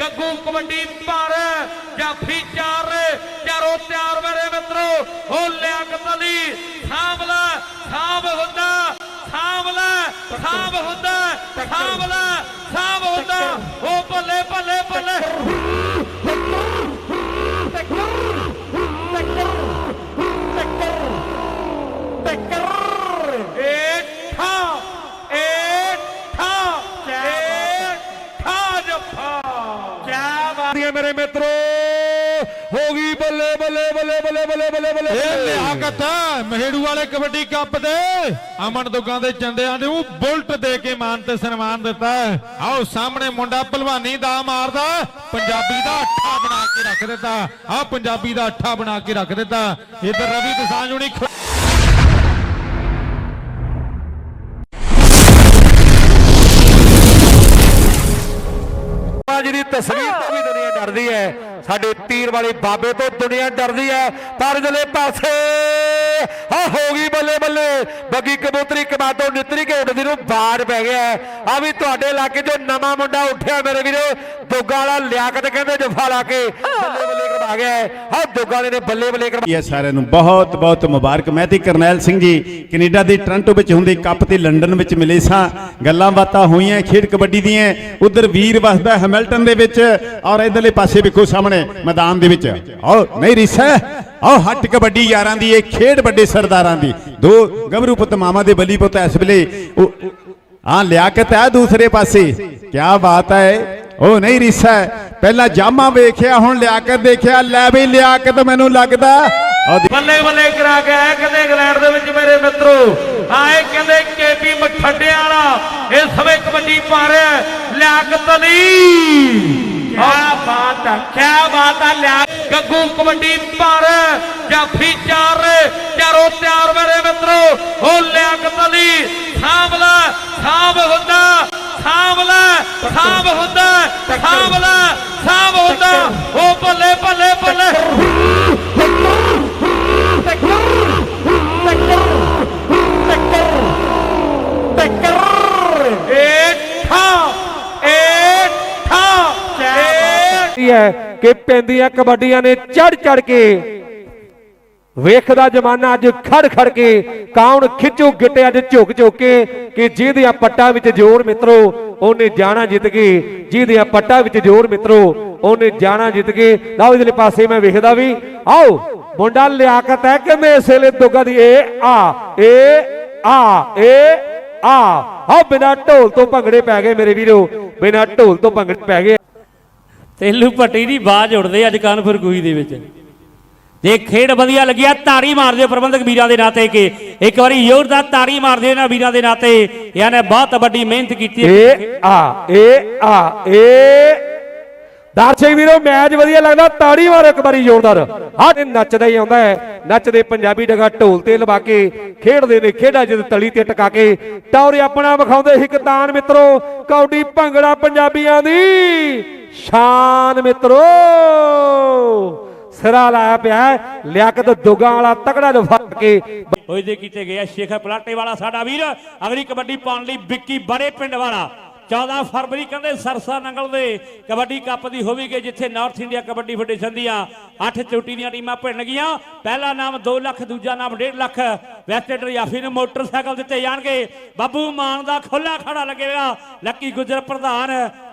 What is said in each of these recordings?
ਗੱਗੂ ਕਬੱਡੀ ਪਰ ਜਾਫੀ ਚਾਰ ਚਾਰੋਂ ਤਿਆਰ ਮੇਰੇ ਮਿੱਤਰੋ ਉਹ ਲਿਆਕਤ ਅਲੀ ਸਾਂਭਲਾ ਸਾਂਭ ਹੁੰਦਾ ਸਾਂਭਲਾ ਸਾਂਭ ਹੁੰਦਾ ਸਾਂਭਲਾ ਸਾਂਭ ਹੁੰਦਾ ਉਹ ਬੱਲੇ ਬੱਲੇ ਬੱਲੇ ਮੇਰੇ ਮਿੱਤਰੋ ਹੋ ਗਈ ਬੱਲੇ ਬੱਲੇ ਬੱਲੇ ਬੱਲੇ ਬੱਲੇ ਬੱਲੇ ਬੱਲੇ ਇਹ ਲਿਆਕਤ ਹੈ ਮਹੇੜੂ ਵਾਲੇ ਕਬੱਡੀ ਕੱਪ ਦੇ। ਅਮਨ ਦੁੱਗਾਂ ਦੇ ਚੰਦਿਆਂ ਨੂੰ ਬੁਲਟ ਦੇ ਕੇ ਮਾਨ ਤੇ ਸਨਮਾਨ ਦਿੱਤਾ। ਆਓ ਸਾਹਮਣੇ ਮੁੰਡਾ ਭਲਵਾਨੀ ਦਾ ਮਾਰਦਾ ਪੰਜਾਬੀ ਦਾ ਅੱਠਾ ਬਣਾ ਕੇ ਰੱਖ ਦਿੱਤਾ। ਆ ਪੰਜਾਬੀ ਦਾ ਅੱਠਾ ਬਣਾ ਕੇ ਰੱਖ ਦਿੱਤਾ। ਇਧਰ ਰਵੀ ਦਸਾਂਜੂਣੀ ਅੱਜ ਦੀ ਤਸਵੀਰ ਡਰਦੀ ਹੈ। ਸਾਡੇ ਤੀਰ ਵਾਲੇ ਬਾਬੇ ਤੋਂ ਦੁਨੀਆ ਡਰਦੀ ਹੈ। ਪਰ ਜਲੇ ਪਾਸੇ ਆ ਹੋ ਗਈ ਬੱਲੇ ਬੱਲੇ। ਬੱਗੀ ਕਬੂਤਰੀ ਕਮਾਤੋਂ ਨਿਤਰੀ ਕੇ ਉੱਡਦੀ ਨੂੰ ਬਾੜ ਪੈ ਗਿਆ ਆ ਵੀ ਤੁਹਾਡੇ ਇਲਾਕੇ ਚ ਨਵਾਂ ਮੁੰਡਾ ਉੱਠਿਆ ਮੇਰੇ ਵੀਰੇ। ਦੁੱਗਾ ਵਾਲਾ ਲਿਆਕਤ ਕਹਿੰਦੇ ਜਫਾ ਲਾ ਕੇ। ਬੱਲੇ ਬੱਲੇ ਗਿਆ ਆ ਦੁੱਗਾ ਵਾਲੇ ਨੇ ਬੱਲੇ ਬੱਲੇ ਕਰਵਾ ਇਹ ਸਾਰਿਆਂ ਨੂੰ ਬਹੁਤ ਬਹੁਤ ਮੁਬਾਰਕ। ਮੈਂ ਤੇ ਕਰਨੈਲ ਸਿੰਘ ਜੀ ਕੈਨੇਡਾ ਦੇ ਟ੍ਰਾਂਟੋ ਵਿੱਚ ਹੁੰਦੇ ਕੱਪ ਤੇ ਲੰਡਨ ਵਿੱਚ ਮਿਲੇ ਸਾਂ। ਗੱਲਾਂ ਬਾਤਾਂ ਹੋਈਆਂ, ਖੇਡ ਕਬੱਡੀ ਦੀਆਂ। ਉਧਰ ਵੀਰ ਵਸਦਾ ਹੈਮਿਲਟਨ ਦੇ ਵਿੱਚ ਔਰ ਇਧਰਲੇ ਪਾਸੇ ਵੇਖੋ ਸਾਹਮਣੇ ਮੈਦਾਨ ਦੇ ਵਿੱਚ। ਆਓ, ਨਹੀਂ ਰਿਸਾ ਆਓ, ਹੱਟ ਕਬੱਡੀ ਯਾਰਾਂ ਦੀ, ਇਹ ਖੇਡ ਵੱਡੇ ਸਰਦਾਰਾਂ ਦੀ। ਦੋ ਗਬਰੂ ਪੁੱਤ ਮਾਮਾ ਦੇ ਬਲੀ ਪੁੱਤ ਇਸ ਵੇਲੇ। ਆ ਲਿਆਕਤ ਹੈ ਦੂਸਰੇ ਪਾਸੇ। ਕੀ ਬਾਤ ਹੈ। ਉਹ ਨਹੀਂ ਰਿਸਾ। ਪਹਿਲਾਂ ਜਾਮਾ ਵੇਖਿਆ, ਹੁਣ ਲਿਆਕਤ ਦੇਖਿਆ। ਲੈ ਵੀ ਲਿਆਕਤ ਮੈਨੂੰ ਲੱਗਦਾ। ਬੱਲੇ ਬੱਲੇ ਕਰਾ ਕੇ ਆਏ ਕਹਿੰਦੇ ਇੰਗਲੈਂਡ ਦੇ ਵਿੱਚ ਮੇਰੇ ਮਿੱਤਰੋ। ਆਏ ਕਹਿੰਦੇ ਕੇਪੀ ਮਠੱਡਿਆਂ ਵਾਲਾ ਇਸ ਸਮੇਂ ਕਬੱਡੀ ਪਾ ਰਿਹਾ ਹੈ। ਲਿਆਕਤ ਅਲੀ ਕੀ ਬਾਤ ਹੈ ਕੀ ਬਾਤ ਹੈ ਲਿਆ ਗੱਗੂ ਕਬੱਡੀ ਪਰ ਜਾਫੀ ਚਾਰ ਚਾਰੋਂ ਤਿਆਰ ਮੇਰੇ ਮਿੱਤਰੋ ਉਹ ਲਿਆਕਤ ਅਲੀ ਸਾਂਭਲਾ ਸਾਂਭ ਹੁੰਦਾ ਸਾਂਭਲਾ ਸਾਂਭ ਹੁੰਦਾ ਸਾਂਭਲਾ ਸਾਂਭ ਹੁੰਦਾ। ਉਹ ਠਾ ਏ ਕੀ ਹੈ। ਕਿ ਪੈਂਦੀਆਂ ਕਬੱਡੀਆਂ ਨੇ ਚੜ ਚੜ ਕੇ ਵੇਖਦਾ ਜਮਾਨਾ ਅੱਜ ਖੜ ਖੜ ਕੇ, ਕੌਣ ਖਿੱਚੂ ਗਿੱਟੇ ਅੱਜ ਝੁਕ ਝੁਕ ਕੇ, ਕਿ ਜਿਹਦੀਆਂ ਪੱਟਾਂ ਵਿੱਚ ਜ਼ੋਰ ਮਿੱਤਰੋ, ਉਹਨੇ ਜਾਣਾ ਜਿੱਤ ਕੇ, ਜਿਹਦੀਆਂ ਪੱਟਾਂ ਵਿੱਚ ਜ਼ੋਰ ਮਿੱਤਰੋ, ਉਹਨੇ ਜਾਣਾ ਜਿੱਤ ਕੇ। ਲਓ ਇਧਰਲੇ ਪਾਸੇ ਮੈਂ ਵੇਖਦਾ ਵੀ, ਆਓ, ਮੁੰਡਾ ਲਿਆਕਤ ਹੈ ਕਿ ਮੈਂ ਇਸ ਵੇਲੇ ਦੁੱਗਾ ਦੀ ਏ ਆ ਏ ਆ ਏ ਆ। ਆ ਬਿਨਾ ਢੋਲ ਤੋਂ ਭੰਗੜੇ ਪੈ ਗਏ ਮੇਰੇ ਵੀਰੋ, ਬਿਨਾ ਢੋਲ ਤੋਂ ਭੰਗੜੇ ਪੈ ਗਏ। ਤੇਲੂ ਭੱਟੀ ਦੀ ਬਾਜ ਉੜਦੇ ਅੱਜ ਕਾਨਪੁਰ ਗੂਈ ਦੇ ਵਿੱਚ। ਜੇ ਖੇਡ ਵਧੀਆ ਲੱਗਿਆ ਤਾੜੀ ਮਾਰ ਦਿਓ ਪ੍ਰਬੰਧਕ ਵੀਰਾਂ ਦੇ ਨਾਤੇ ਕਿ ਇੱਕ ਵਾਰੀ ਜ਼ੋਰਦਾਰ ਤਾੜੀ ਮਾਰ ਦਿਓ ਇਹਨਾਂ ਵੀਰਾਂ ਦੇ ਨਾਤੇ, ਇਹਨਾਂ ਨੇ ਬਹੁਤ ਵੱਡੀ ਮਿਹਨਤ ਕੀਤੀ ਹੈ। ਏ ਆ ਏ ਆ, ਏ। ਦਰਸ਼ਕ ਵੀਰੋ, ਮੈਚ ਵਧੀਆ ਲੱਗਦਾ ਤਾੜੀ ਮਾਰੋ ਇੱਕ ਵਾਰੀ ਜ਼ੋਰਦਾਰ। ਹਾਂ ਤੇ ਨੱਚਦਾ ਹੀ ਆਉਂਦਾ ਹੈ। ਨੱਚਦੇ ਪੰਜਾਬੀ ਡਗਾ ਢੋਲ ਤੇ ਲਵਾ ਕੇ ਖੇਡਦੇ ਨੇ, ਖੇਡਾ ਜਦ ਤਲੀ ਤੇ ਟਕਾ ਕੇ। ਟੌਰੇ ਆਪਣਾ ਵਿਖਾਉਂਦੇ ਸੀ ਕਤਾਨ ਮਿੱਤਰੋ, ਕੌਡੀ ਭੰਗੜਾ ਪੰਜਾਬੀਆਂ ਦੀ ਸ਼ਾਨ ਮਿੱਤਰੋ। ਸਿਰਾ ਲਾਇਆ ਪਿਆ ਲਿਆਕਤ ਦੁੱਗਾ ਵਾਲਾ ਤਕੜਾ ਜਫਾ ਕੇ ਹੋਏ ਦੇ ਕੀਤੇ ਗਏ ਸ਼ੇਖਰ ਪਲਾਟੇ ਵਾਲਾ ਸਾਡਾ ਵੀਰ, ਅਗਲੀ ਕਬੱਡੀ ਪਾਉਣ ਲਈ ਵਿੱਕੀ ਬੜੇ ਪਿੰਡ ਵਾਲਾ। 14 ਫਰਵਰੀ ਕਹਿੰਦੇ ਸਰਸਾ ਨੰਗਲ ਦੇ ਕਬੱਡੀ ਕੱਪ ਦੀ ਹੋਵੇਗੀ, ਜਿੱਥੇ ਨਾਰਥ ਇੰਡੀਆ ਕਬੱਡੀ ਫੈਡਰੇਸ਼ਨ ਦੀਆਂ 8 ਚੋਟੀ ਦੀਆਂ ਟੀਮਾਂ ਭਿੜਨਗੀਆਂ ਪਹਿਲਾ ਨਾਮ 2 ਲੱਖ, ਦੂਜਾ ਨਾਮ 1.5 ਲੱਖ। ਵੈਸਟੇਟਰ ਯਾਫੀ ਨੂੰ ਮੋਟਰਸਾਈਕਲ ਦਿੱਤੇ ਜਾਣਗੇ। ਬਾਬੂ ਮਾਨ ਦਾ ਖੁੱਲਾ ਖੜਾ ਲੱਗੇਗਾ। ਲੱਕੀ ਗੁਜਰ ਪ੍ਰਧਾਨ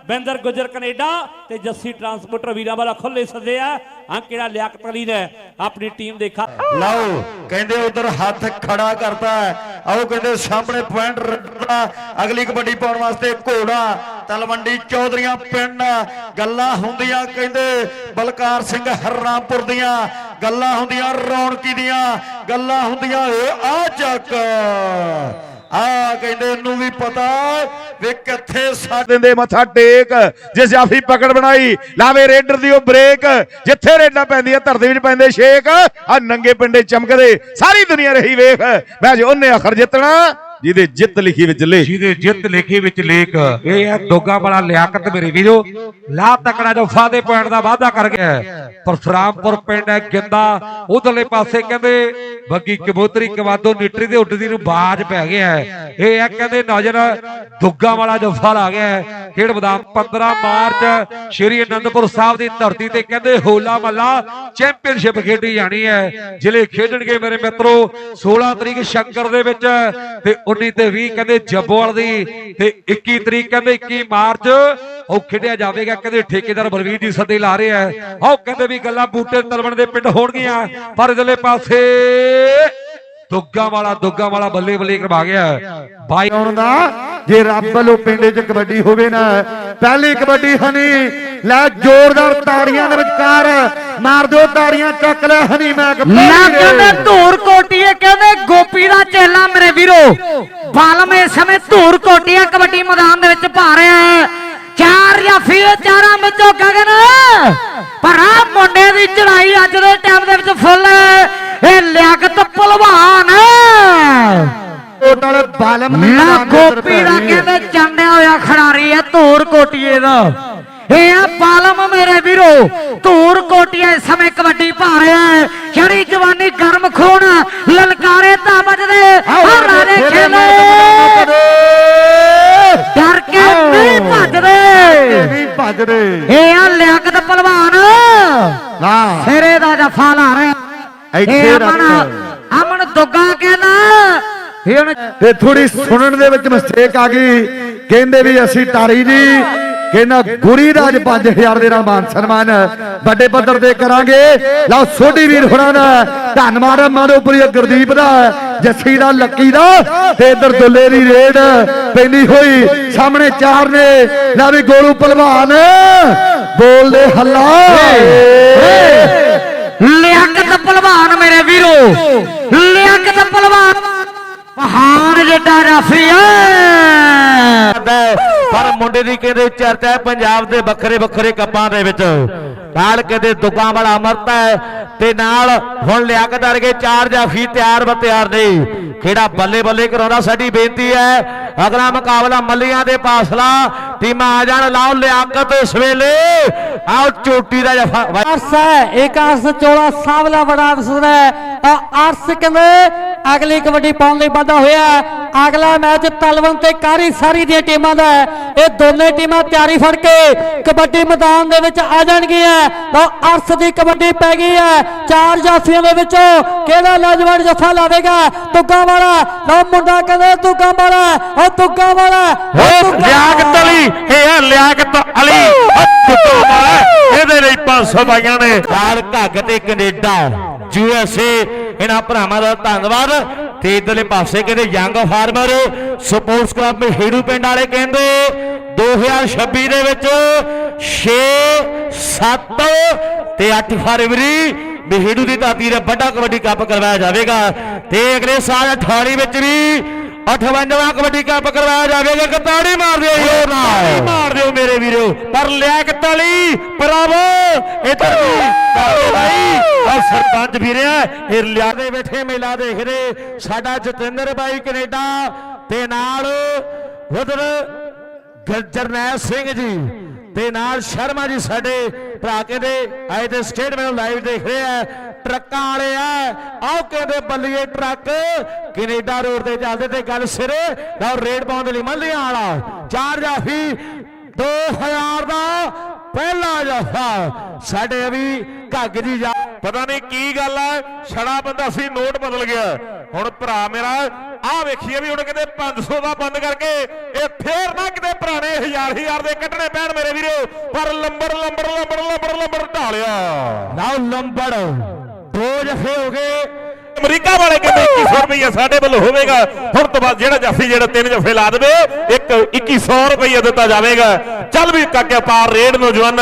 ਬਿੰਦਰ ਗੁਜਰ ਕੈਨੇਡਾ ਤੇ ਜੱਸੀ ਟਰਾਂਸਪੋਰਟਰ ਵੀਰਾਂ ਵਾਲਾ ਖੁੱਲੇ ਸੱਦੇ ਆ। ਆ ਕਿਹੜਾ ਲਿਆਕਤ ਅਲੀ ਨੇ ਆਪਣੀ ਟੀਮ ਦੇ ਲਓ, ਕਹਿੰਦੇ ਉਧਰ ਹੱਥ ਖੜਾ ਕਰਤਾ ਆਓ ਕਹਿੰਦੇ ਸਾਹਮਣੇ ਪੁਆਇੰਟ ਰੱਖਣਾ। ਅਗਲੀ ਕਬੱਡੀ ਪਾਉਣ ਵਾਸਤੇ ਘੋੜਾ, ਤਲਵੰਡੀ ਚੌਧਰੀਆਂ ਪਿੰਡ। ਗੱਲਾਂ ਹੁੰਦੀਆਂ ਕਹਿੰਦੇ ਬਲਕਾਰ ਸਿੰਘ ਹਰਰਾਮਪੁਰ ਦੀਆਂ। ਗੱਲਾਂ ਹੁੰਦੀਆਂ ਰੌਣਕੀ ਦੀਆਂ। ਗੱਲਾਂ ਹੁੰਦੀਆਂ ਏ ਆ ਚੱਕ। ਆ ਕਹਿੰਦੇ, ਇਹਨੂੰ ਵੀ ਪਤਾ ਵੀ ਕਿੱਥੇ ਸਾਡੇ ਦੇ ਮੱਥਾ ਟੇਕ ਜੇ ਜਾਫੀ ਪਕੜ ਬਣਾਈ, ਲਾਵੇ ਰੇਡਰ ਦੀ ਉਹ ਬ੍ਰੇਕ, ਜਿੱਥੇ ਰੇਡਾਂ ਪੈਂਦੀਆਂ, ਧਰਤੀ ਵਿੱਚ ਪੈਂਦੇ ਸ਼ੇਕ ਆ ਨੰਗੇ ਪਿੰਡੇ ਚਮਕਦੇ, ਸਾਰੀ ਦੁਨੀਆ ਰਹੀ ਵੇਖ। ਮੈਚ ਉਹਨੇ ਅਖਰ ਜਿੱਤਣਾ। ਜਿਹਦੇ ਜਿੱਤ ਲਿਖੀ ਵਿੱਚ ਲੇ ਜਿਹਦੇ ਜਿੱਤ ਲਿਖੀ ਵਿੱਚ ਲੇਖ। ਇਹ ਹੈ ਦੋਗਾ ਵਾਲਾ ਲਿਆਕਤ ਮੇਰੇ ਵੀਰੋ। ਲਾ ਤਕੜਾ ਜੋ ਫਾਦੇ ਪੁਆਇੰਟ ਦਾ ਵਾਅਦਾ ਕਰ ਗਿਆ ਹੈ। ਪਰਸ਼ਰਾਮਪੁਰ ਪਿੰਡ ਹੈ ਗਿੰਦਾ ਉਧਰਲੇ ਪਾਸੇ ਕਹਿੰਦੇ, ਬੱਗੀ ਕਬੂਤਰੀ ਕਵਾਦੋ ਨਿਟਰੀ ਦੇ ਉੱਡਦੀ ਨੂੰ ਬਾਜ ਪੈ ਗਿਆ ਇਹ ਹੈ ਕਹਿੰਦੇ ਨਜ਼ਰ ਦੁੱਗਾ ਵਾਲਾ ਜਫਾ ਆ ਗਿਆ ਖੇਡ ਮੈਦਾਨ 15 ਮਾਰਚ ਸ਼੍ਰੀ ਅਨੰਦਪੁਰ ਸਾਹਿਬ ਦੀ ਧਰਤੀ ਤੇ ਕਹਿੰਦੇ ਹੋਲਾ ਮਹੱਲਾ ਚੈਂਪੀਅਨਸ਼ਿਪ ਖੇਡੀ ਜਾਣੀ ਹੈ। ਜ਼ਿਲ੍ਹੇ ਖੇਡਣਗੇ ਮੇਰੇ ਮਿੱਤਰੋ 16 ਤਰੀਕ ਸ਼ੰਕਰ ਦੇ ਵਿੱਚ ਤੇ 19 ਤੇ 20 ਕਹਿੰਦੇ ਜੱਬੋਵਾਲ ਦੀ ਤੇ 21 ਤਰੀਕ ਕਹਿੰਦੇ 21 ਮਾਰਚ, ਉਹ ਖੇਡਿਆ ਜਾਵੇਗਾ, ਕਹਿੰਦੇ ਠੇਕੇਦਾਰ ਬਲਵੀਰ ਜੀ ਸੱਦੇ ਲਾ ਰਹੇ ਆ ਉਹ ਕਹਿੰਦੇ ਵੀ ਗੱਲਾਂ ਬੂਟੇ ਤਲਵਣ ਦੇ ਪਿੰਡ ਹੋਣਗੀਆਂ, ਪਰ ਇਧਰਲੇ ਪਾਸੇ ਦੁੱਗਾ ਵਾਲਾ ਦੁੱਗਾ ਵਾਲਾ ਬੱਲੇ ਬੱਲੇ ਕਰਵਾ ਗਿਆ ਬਾਈ ਆਉਣ ਦਾ, ਜੇ ਰੱਬ ਵੱਲੋਂ ਪਿੰਡ 'ਚ ਕਬੱਡੀ ਹੋਵੇ ਨਾ, ਪਹਿਲੀ ਕਬੱਡੀ ਹਨੀ ਲੈ ਜ਼ੋਰਦਾਰ ਤਾੜੀਆਂ ਦੇ ਵਿਚਕਾਰ ਮਾਰ ਦਿਓ ਤਾੜੀਆਂ ਚੱਕ ਲੈ ਹਨੀ ਮੈਂ ਨਾ ਕਹਿੰਦੇ ਧੂਰ ਕੋਟੀਏ ਕਹਿੰਦੇ ਗੋਪੀ ਦਾ ਚੇਲਾ ਮੇਰੇ ਵੀਰੋ। ਬਾਲਮ ਇਸ ਸਮੇਂ ਧੂਰ ਕੋਟੀਆ ਕਬੱਡੀ ਮੈਦਾਨ ਦੇ ਵਿੱਚ ਪਾ ਰਿਹਾ ਹੈ। ਚਾਰ ਜਾਫੀ ਇਹ ਚਾਰਾਂ ਵਿੱਚੋਂ ਗਗਨ। ਪਰ ਆ ਮੁੰਡੇ ਦੀ ਚੜਾਈ ਅੱਜ ਦੇ ਟਾਈਮ ਦੇ ਵਿੱਚ ਫੁੱਲ ਹੈ। ਇਹ ਲਿਆਕਤ ਪਹਿਲਵਾਨ ਕੋਟ ਵਾਲੇ ਬਾਲਮ ਨੇ ਗੋਪੀ ਦਾ। ਕਹਿੰਦੇ ਚੰਡਿਆ ਹੋਇਆ ਖਿਡਾਰੀ ਹੈ ਧੂਰ ਕੋਟੀਏ ਦਾ। ਇਹ ਆ ਪਾਲਮ ਮੇਰੇ ਵੀਰੋ ਧੂਰ ਕੋਟੀਏ ਇਸ ਸਮੇਂ ਕਬੱਡੀ ਪਾ ਰਿਹਾ ਹੈ। ਛੜੀ ਜਵਾਨੀ ਗਰਮ ਖੂਨ ਲਲਕਾਰੇ ਤਾਂ ਵੱਜਦੇ। ਆ ਰਾਰੇ ਖੇਲੇ ਡਰ ਕੇ ਨਹੀਂ ਭੱਜਦੇ। ਨਹੀਂ ਭੱਜਦੇ। ਇਹ ਆ ਲਿਆਕਤ ਪਹਿਲਵਾਨ ਹਾਂ ਸਿਰੇ ਦਾ ਜਫਾ ਲਾ ਰਿਹਾ। ਇੱਥੇ। ਅਮਨ ਦੁੱਗਾ ਕਹਿੰਦਾ। ਤੇ ਥੋੜੀ ਸੁਣਨ ਦੇ ਵਿੱਚ ਮਿਸਟੇਕ ਆ ਗਈ। ਕਹਿੰਦੇ ਵੀ ਅਸੀਂ ਟਾਰੀ ਜੀ ਕਹਿੰਦਾ ਗੁਰੀ ਰਾਜ 5000 ਦੇ ਨਾਲ ਮਾਨ ਸਨਮਾਨ ਵੱਡੇ ਪੱਧਰ ਤੇ ਕਰਾਂਗੇ। ਲਓ ਸੋਢੀ ਵੀਰ ਹੁਣਾਂ ਦਾ ਧੰਨਵਾਦ ਮਾਨੋਪੁਰੀ ਗੁਰਦੀਪ ਦਾ ਜੱਸੀ ਦਾ ਲੱਕੀ ਦਾ ਤੇ ਇਧਰ ਦੁੱਲੇ ਦੀ ਰੇਡ ਪੈਂਦੀ ਹੋਈ ਸਾਹਮਣੇ ਚਾਰ ਨੇ। ਲੈ ਵੀ ਗੋਲੂ ਪਹਿਲਵਾਨ। ਬੋਲਦੇ ਹੱਲਾ। ਲਿਆਕਤ ਪਹਿਲਵਾਨ ਮੇਰੇ ਵੀਰੋ। ਲਿਆਕਤ ਪਹਿਲਵਾਨ। ਪਹਾੜ ਜਿੱਡਾ ਰਾਫੀ ਹੈ ਪਰ ਮੁੰਡੇ ਦੀ ਕਹਿੰਦੇ ਚਰਚਾ ਪੰਜਾਬ ਦੇ ਵੱਖਰੇ ਵੱਖਰੇ ਕੱਪਾਂ ਦੇ ਵਿੱਚ। ਨਾਲ ਕਹਿੰਦੇ ਦੁੱਗਾਂ ਵਾਲਾ ਅਮਰਤ ਹੈ ਤੇ ਨਾਲ ਹੁਣ ਲਿਆਕਤ ਵਰਗੇ ਚਾਰ ਜਾਫੀ ਤਿਆਰ ਬਤਿਆਰ ਨੇ ਖੇੜਾ ਬੱਲੇ ਬੱਲੇ ਕਰਾਉਂਦਾ ਸਾਡੀ ਬੇਨਤੀ ਹੈ ਅਗਲਾ ਮੁਕਾਬਲਾ ਮੱਲੀਆਂ ਦੇ ਪਾਸਲਾ ਟੀਮਾਂ ਆ ਜਾਣ ਲਾਓ ਲਿਆਕਤ ਇਸ ਵੇਲੇ। ਆਓ ਚੋਟੀ ਦਾ ਜਫਾ ਅਰਸ ਹੈ ਇੱਕ ਅਰਸ ਚੋਲਾ ਸਾਵਲਾ ਬੜਾ ਅਰਸ ਹੈ। ਆ ਅਰਸ ਕਹਿੰਦੇ ਅਗਲੀ ਕਬੱਡੀ ਪਾਉਣ ਲਈ ਵਾਧਾ ਹੋਇਆ। ਅਗਲਾ ਮੈਚ ਤਲਵੰਤ ਤੇ ਕਾਰੀ ਸਾਰੀ ਦੀਆਂ ਟੀਮਾਂ ਦਾ ਇਹ ਦੋਨੇ ਟੀਮਾਂ ਤਿਆਰੀ ਫੜ ਕੇ ਕਬੱਡੀ ਮੈਦਾਨ ਦੇ ਵਿੱਚ ਆ ਜਾਣਗੀਆਂ। ਤਾਂ ਅਰਸ ਦੀ ਕਬੱਡੀ ਪੈ ਗਈ ਹੈ। ਚਾਰ ਜਾਫੀਆਂ ਦੇ ਵਿੱਚੋਂ ਕਿਹੜਾ ਨੌਜਵਾਨ ਜੱਫਾ ਲਾਵੇਗਾ? ਤੁੱਗਾ ਵਾਲਾ ਲਓ ਮੁੰਡਾ ਕਹਿੰਦੇ ਤੁੱਗਾ ਵਾਲਾ ਉਹ ਤੁੱਗਾ ਵਾਲਾ ਤੁੱਗਾ ਲਿਆਕਤ। ਅਲੀ ਇਹ ਲਿਆਕਤ ਅਲੀ। ਕੁੱਤਾ ਵਾਲਾ ਇਹਦੇ ਲਈ 500 ਪਾਈਆਂ ਨੇ। ਨਾਲ ਘੱਗ ਤੇ ਕੈਨੇਡਾ, ਯੂ ਇਹਨਾਂ ਭਰਾਵਾਂ ਦਾ ਧੰਨਵਾਦ। ਤੇ ਇਧਰਲੇ ਪਾਸੇ ਕਹਿੰਦੇ young farmer, sports club Mahedu ਪਿੰਡ ਵਾਲੇ ਕਹਿੰਦੇ 2026 ਦੇ ਵਿੱਚ 6 7 ਤੇ 8 ਫਰਵਰੀ ਮਹੇੜੂ ਦੀ ਧਰਤੀ ਦਾ ਵੱਡਾ ਕਬੱਡੀ ਕੱਪ ਕਰਵਾਇਆ ਜਾਵੇਗਾ। ਤੇ ਅਗਲੇ ਸਾਲ 28 ਵਿੱਚ ਵੀ 58ਵਾਂ ਕਬੱਡੀ ਕੱਪ ਕਰਵਾਇਆ ਜਾਵੇਗਾ। ਕਤਾੜੀ ਮਾਰ ਦਿਓ ਯੋ ਨਾਲ ਮਾਰ ਦਿਓ ਮੇਰੇ ਵੀਰੋ। ਪਰ ਲਿਆਕਤ ਅਲੀ ਬਰਾਵੋ। ਇਧਰ ਵੀ। ਭਾਈ। ਆ ਸਰਪੰਚ ਵੀਰਿਆ ਇਹ ਲਿਆ ਦੇ ਬੈਠੇ ਮੇਲਾ ਦੇਖਦੇ। ਸਾਡਾ ਜਤਿੰਦਰ ਬਾਈ ਕੈਨੇਡਾ ਤੇ ਨਾਲ ਉਧਰ ਜਰਨੈਲ ਸਿੰਘ ਜੀ ਤੇ ਨਾਲ ਸ਼ਰਮਾ ਜੀ ਸਾਡੇ ਭਰਾ ਕਹਿੰਦੇ ਆਏ ਤੇ ਸਟੇਟ ਮੈਨੂੰ ਲਾਈਵ ਦੇਖ ਰਹੇ ਆ। ਟਰੱਕਾਂ ਵਾਲੇ ਆਓ ਕਹਿੰਦੇ ਬੱਲੀਏ ਟਰੱਕ? ਕੈਨੇਡਾ ਰੋਡ ਤੇ ਚੱਲਦੇ ਤੇ ਗੱਲ ਸਿਰੇ। ਲਓ, ਰੇਡ ਪਾਉਣ ਦੇ ਲਈ ਮੱਲੀਆਂ ਵਾਲਾ। ਚਾਰ ਜਾਫੀ 2000 ਦਾ ਪਹਿਲਾ ਜਫਾ। ਸਾਡੇ ਵੀ ਘੱਗ ਜੀ ਜਾ ਪਤਾ ਨਹੀਂ ਕੀ ਗੱਲ ਹੈ ਛੜਾ ਬੰਦਾ ਸੀ, ਨੋਟ ਬਦਲ ਗਿਆ। ਹੁਣ ਭਰਾ ਮੇਰਾ, ਆਹ ਵੇਖੀਏ ਵੀ ਹੁਣ ਕਿਤੇ 500 ਦਾ ਬੰਦ ਕਰਕੇ ਇਹ ਫੇਰ ਨਾ ਕਿਤੇ ਪੁਰਾਣੇ ਹਜ਼ਾਰ ਹਜ਼ਾਰ ਦੇ ਕੱਢਣੇ ਪੈਣ ਮੇਰੇ ਵੀਰੋ। ਪਰ ਲੰਬੜ ਲੰਬੜ ਲੰਬੜ ਲੰਬੜ ਲੰਬੜ ਢਾਲਿਆ। ਲਓ, ਲੰਬੜ। ਦੋ ਜੱਫੇ ਹੋ ਗਏ। ਅਮਰੀਕਾ ਵਾਲੇ ਕਹਿੰਦੇ 2100 ਰੁਪਏ ਸਾਡੇ ਵੱਲੋਂ ਹੋਵੇਗਾ। ਹੁਣ ਤੋਂ ਬਾਅਦ ਜਿਹੜਾ ਜਾਫੀ ਜਿਹੜਾ ਤਿੰਨ ਜਫੇ ਲਾ ਦੇਵੇ, ਇੱਕ 2100 ਰੁਪਏ ਦਿੱਤਾ ਜਾਵੇਗਾ। ਚੱਲ ਵੀ ਕਾਕੇ ਪਾਰ ਰੇਡ ਨੌਜਵਾਨ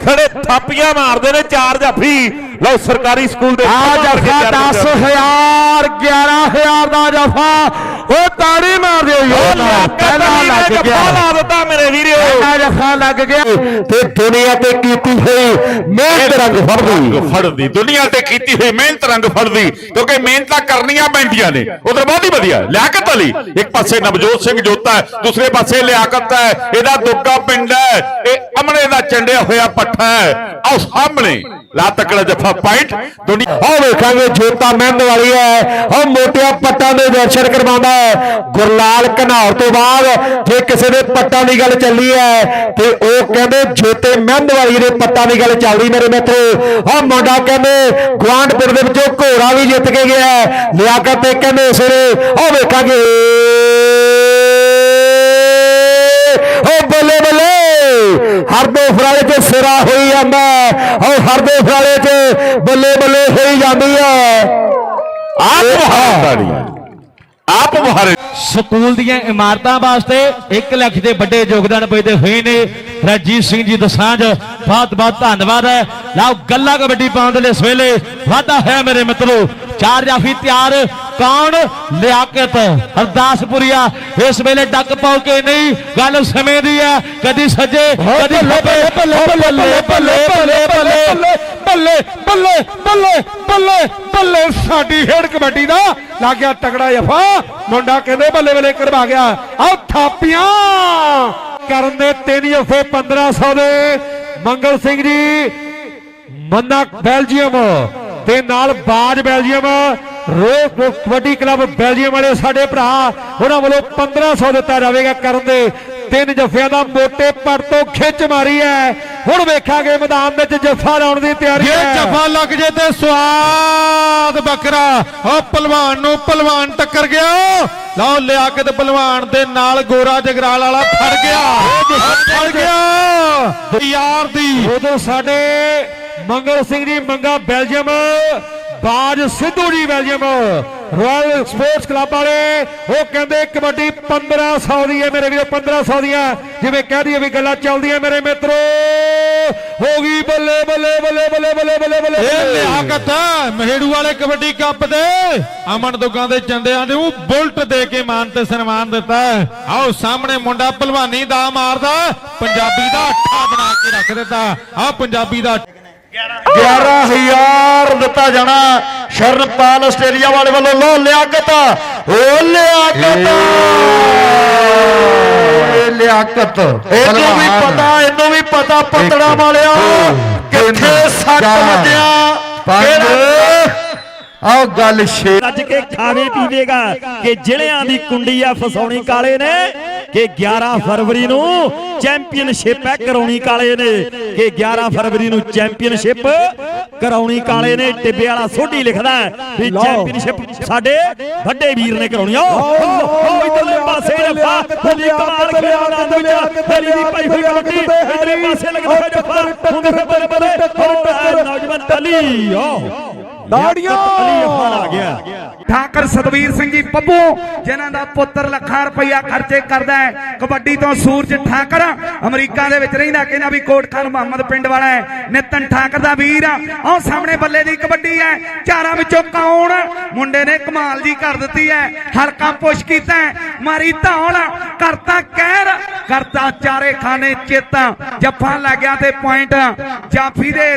ਖੜੇ ਥਾਪੀਆਂ ਮਾਰਦੇ ਨੇ ਚਾਰ ਜਾਫੀ। ਲਓ ਸਰਕਾਰੀ ਸਕੂਲ ਦੇ ਆ ਜਫਾ 10000 11000 ਦਾ ਜਫਾ ਉਹ ਤਾੜੀ ਮਾਰ ਦਿਓ ਯਾਰ ਪਹਿਲਾ ਲੱਗ ਗਿਆ। ਲਾ ਦਿੱਤਾ ਮੇਰੇ ਵੀਰੋ। ਪਹਿਲਾ ਜਫਾ ਲੱਗ ਗਿਆ। ਤੇ ਦੁਨੀਆ ਤੇ ਕੀਤੀ ਹੋਈ ਮਿਹਨਤ ਰੰਗ ਫੜਦੀ। ਫੜਦੀ। ਦੁਨੀਆ ਤੇ ਕੀਤੀ ਹੋਈ ਮਿਹਨਤ ਰੰਗ ਫੜਦੀ। ਕਿਉਂਕਿ ਮਿਹਨਤਾਂ ਕਰਨੀਆਂ ਪੈਂਦੀਆਂ ਨੇ। ਉਧਰ ਬਹੁਤ ਹੀ ਵਧੀਆ। ਲਿਆਕਤ ਅਲੀ ਇੱਕ ਪਾਸੇ ਨਵਜੋਤ ਸਿੰਘ ਜੋਤਾ ਹੈ ਦੂਸਰੇ ਪਾਸੇ ਲਿਆਕਤ ਹੈ। ਇਹਦਾ ਦੁੱਗਾ ਪਿੰਡ ਹੈ। ਇਹ ਅਮਨੇ ਦਾ ਚੰਡਿਆ ਹੋਇਆ ਪੱਠਾ ਹੈ। ਆਓ ਸਾਹਮਣੇ। ਲਾ ਤਕੜਾ ਜੱਫਾ ਪਾਇੰਟ ਦੁਨੀਆ ਆਹ ਵੇਖਾਂਗੇ, ਜੋਤਾ ਮਹਿੰਦ ਵਾਲੀ ਹੈ, ਉਹ ਮੋਟਿਆਂ ਪੱਟਾਂ ਦੇ ਦਰਸ਼ਨ ਕਰਵਾਉਂਦਾ ਹੈ। ਗੁਰਲਾਲ ਘਨੌਰ ਤੋਂ ਬਾਅਦ ਜੇ ਕਿਸੇ ਦੇ ਪੱਟਾਂ ਦੀ ਗੱਲ ਚੱਲੀ ਹੈ, ਤੇ ਉਹ ਕਹਿੰਦੇ, ਜੋਤੇ ਮਹਿੰਦ ਵਾਲੀ ਦੇ ਪੱਟਾਂ ਦੀ ਗੱਲ ਚੱਲਦੀ ਮੇਰੇ ਮਿੱਤਰੋ। ਆਹ ਮੁੰਡਾ ਕਹਿੰਦੇ ਗਵਾਂਢਪੁਰ ਦੇ ਵਿੱਚੋਂ ਘੋੜਾ ਵੀ ਜਿੱਤ ਕੇ ਗਿਆ ਹੈ। ਲਿਆਕਤ ਤੇ ਕਹਿੰਦੇ ਇਸ ਵੇਲੇ ਵੇਖਾਂਗੇ ਓ ਬੱਲੇ ਬੱਲੇ ਹਰਦੇ ਫਰਾਲੇ 'ਚ ਸਿਰਾ ਹੋਈ ਜਾਂਦਾ ਓ ਹਰਦੇ ਫਰਾਲੇ 'ਚ ਬੱਲੇ ਬੱਲੇ ਹੋਈ ਜਾਂਦੀ ਹੈ। ਆਪ ਮੁਹਾਰੀ ਆਪ ਮੁਹਾਰੇ ਸਕੂਲ ਦੀਆਂ ਇਮਾਰਤਾਂ ਵਾਸਤੇ 1 ਲੱਖ ਦੇ ਵੱਡੇ ਯੋਗਦਾਨ ਪੈਦੇ ਹੋਏ ਨੇ। ਰਜੀਤ ਸਿੰਘ ਜੀ ਦਸਾਂਝ ਬਹੁਤ ਬਹੁਤ ਧੰਨਵਾਦ ਹੈ। ਲਓ ਗੱਲਾਂ ਕਬੱਡੀ ਪਾਉਣ ਦੇ ਲਈ ਇਸ ਵੇਲੇ ਵਾਧਾ ਹੈ ਮੇਰੇ ਮਿੱਤਰੋ। ਚਾਰ ਜਾਫੀ ਤਿਆਰ। ਕੌਣ ਲਿਆਕਤ ਹਰਦਾਸਪੁਰੀਆ ਇਸ ਵੇਲੇ ਡੱਕ ਪਾਉ ਕੇ ਨਹੀਂ ਗੱਲ ਸਮੇਂ ਦੀ ਹੈ ਕਦੀ ਸੱਜੇ ਕਦੀ ਖੱਬੇ ਬੱਲੇ ਬੱਲੇ ਬੱਲੇ ਬੱਲੇ ਬੱਲੇ ਬੱਲੇ ਬੱਲੇ ਬੱਲੇ ਬੱਲੇ ਬੱਲੇ ਸਾਡੀ ਖੇਡ ਕਬੱਡੀ ਦਾ ਲੱਗ ਗਿਆ ਤਕੜਾ ਜਫਾ ਮੁੰਡਾ ਕਹਿੰਦੇ ਬੱਲੇ ਬੱਲੇ ਕਰਵਾ ਗਿਆ ਆਹ ਥਾਪੀਆਂ ਕਰਨ ਦੇ ਤਿੰਨ ਜਫੇ 1500 ਦੇ ਮੰਗਲ ਸਿੰਘ ਜੀ ਮੰਨਾ ਬੈਲਜੀਅਮ ਤੇ ਨਾਲ ਬਾਜ ਬੈਲਜੀਅਮ ਰੋਕ ਕਬੱਡੀ ਕਲੱਬ ਬੈਲਜੀਅਮ ਵਾਲੇ ਸਾਡੇ ਭਰਾ ਉਹਨਾਂ ਵੱਲੋਂ 1500 ਦਿੱਤਾ ਜਾਵੇਗਾ ਕਰਨ ਦੇ ਤਿੰਨ ਜਫਿਆਂ ਦਾ ਮੋਟੇ ਪੜ ਤੋਂ ਖਿੱਚ ਮਾਰੀ ਹੈ। ਹੁਣ ਵੇਖਾਂਗੇ ਮੈਦਾਨ ਵਿੱਚ ਜਫਾ ਲਾਉਣ ਦੀ ਤਿਆਰੀ ਜੇ ਹੈ। ਜਫਾ ਲੱਗ ਜੇ ਤੇ ਸਵਾਦ ਬੱਕਰਾ। ਉਹ ਪਹਿਲਵਾਨ ਨੂੰ ਪਹਿਲਵਾਨ ਟੱਕਰ ਗਿਆ। ਲਓ ਲਿਆਕਤ ਪਹਿਲਵਾਨ ਦੇ ਨਾਲ ਗੋਰਾ ਜਗਰਾਲ ਵਾਲਾ ਫੜ ਗਿਆ। ਫੜ ਗਿਆ। ਯਾਰ ਦੀ। ਉਦੋਂ ਸਾਡੇ ਮੰਗਲ ਸਿੰਘ ਜੀ ਮੰਗਾ ਬੈਲਜੀਅਮ। ਬਾਜ Sidhu ji Belgium royal sports club ਵਾਲੇ ਉਹ ਕਹਿੰਦੇ ਕਬੱਡੀ 1500 ਦੀ ਹੈ ਮੇਰੇ ਵੀਰੋ 1500 ਦੀਆਂ। ਜਿਵੇਂ ਕਹਿ ਦਈਏ ਵੀ ਗੱਲਾਂ ਚੱਲਦੀਆਂ ਮੇਰੇ ਮਿੱਤਰੋ। ਹੋ ਗਈ ਬੱਲੇ ਬੱਲੇ ਬੱਲੇ ਬੱਲੇ ਬੱਲੇ ਬੱਲੇ ਬੱਲੇ ਇਹ ਲਿਆਕਤ ਹੈ, ਮਹੇੜੂ ਵਾਲੇ ਕਬੱਡੀ ਕੱਪ ਦੇ। ਅਮਨ ਦੁੱਗਾਂ ਦੇ ਚੰਦਿਆਂ ਦੇ ਉਹ ਬੁਲਟ ਦੇ ਕੇ ਮਾਨ ਤੇ ਸਨਮਾਨ ਦਿੱਤਾ ਆਓ ਸਾਹਮਣੇ ਮੁੰਡਾ ਭਲਵਾਨੀ ਦਾ ਮਾਰਦਾ ਪੰਜਾਬੀ ਦਾ ਅੱਠਾ ਬਣਾ ਕੇ ਰੱਖ ਦਿੱਤਾ। ਆ ਪੰਜਾਬੀ ਦਾ 11000 ਦਿੱਤਾ ਜਾਣਾ। ਸ਼ਰਨਪਾਲ ਆਸਟ੍ਰੇਲੀਆ ਵਾਲੇ ਵੱਲੋਂ ਲੋ ਲਿਆਕਤ। ਓ ਲਿਆਕਤ। ਇਹ ਲਿਆਕਤ। ਇਹਨੂੰ ਵੀ ਪਤਾ ਇਹਨੂੰ ਵੀ ਪਤਾ ਪਤੜਾ ਵਾਲਿਆ ਕਿੱਥੇ ਸੱਟ ਵੱਜਿਆ। ਪੰਜ ਆਹ ਗੱਲ ਛੇ ਰੱਜ ਕੇ ਖਾਵੇ ਪੀਵੇਗਾ ਕਿ ਜ਼ਿਲ੍ਹਿਆਂ ਦੀ ਕੁੰਡੀ ਆ ਫਸਾਉਣੀ ਕਾਲੇ ਨੇ ਕਿ 11 ਫਰਵਰੀ ਨੂੰ ਚੈਂਪੀਅਨਸ਼ਿਪ ਹੈ ਕਰਾਉਣੀ ਕਾਲੇ ਨੇ ਕਿ 11 ਫਰਵਰੀ ਨੂੰ ਚੈਂਪੀਅਨਸ਼ਿਪ ਕਰਾਉਣੀ ਕਾਲੇ ਨੇ ਟਿੱਬੇ ਵਾਲਾ ਸੋਢੀ ਲਿਖਦਾ ਹੈ ਵੀ ਚੈਂਪੀਅਨਸ਼ਿਪ ਸਾਡੇ ਵੱਡੇ ਵੀਰ ਨੇ ਕਰਾਉਣੀ ਆ ਉਹ ਇਧਰਲੇ ਪਾਸੇ ਜਫਾ ਹੁੰਦੀ ਕਮਾਲ ਖੇਡ ਮੈਦਾਨ ਦੇ ਵਿੱਚ ਪਹਿਲੀ ਦੀ ਪਾਈ ਹੋਈ ਕਬੱਡੀ ਇਧਰਲੇ ਪਾਸੇ ਲੱਗਦਾ ਜਫਾ ਹੁੰਦੇ ਬੱਲੇ ਬੱਲੇ ਹੋਰ ਨੌਜਵਾਨ ਅਲੀ ਓ ਦਾੜੀਆਂ! ਆ ਗਿਆ। ਠਾਕਰ ਸਤਵੀਰ ਸਿੰਘ ਜੀ ਪੱਪੂ ਜਿਨ੍ਹਾਂ ਦਾ ਪੁੱਤਰ ਲੱਖਾਂ ਰੁਪਈਆ ਖਰਚੇ ਕਰਦਾ ਹੈ ਕਬੱਡੀ ਤੋਂ ਸੂਰਜ ਠਾਕਰ ਅਮਰੀਕਾ ਦੇ ਵਿੱਚ ਰਹਿੰਦਾ ਕਹਿੰਦਾ ਵੀ ਕੋਟ ਖਾਨ ਮੁਹੰਮਦ ਪਿੰਡ ਵਾਲਾ ਹੈ ਨਿਤਨ ਠਾਕਰ ਦਾ ਵੀਰ ਆ। ਆਹ ਸਾਹਮਣੇ ਬੱਲੇ ਦੀ ਕਬੱਡੀ ਹੈ ਚਾਰਾਂ ਵਿੱਚੋਂ ਕੌਣ? ਮੁੰਡੇ ਨੇ ਕਮਾਲ ਜੀ ਕਰ ਦਿੱਤੀ ਹੈ ਹਲਕਾ ਪੁਸ਼ ਕੀਤਾ ਹੈ, ਮਾਰੀ ਧੌਣ ਕਰਤਾ ਕਹਿਰ ਕਰਤਾ ਚਾਰੇ ਖਾਨੇ ਚੇਤਾ ਜੱਫਾ ਲੱਗਿਆ ਤੇ ਪੁਆਇੰਟ ਜਾਫੀ ਦੇ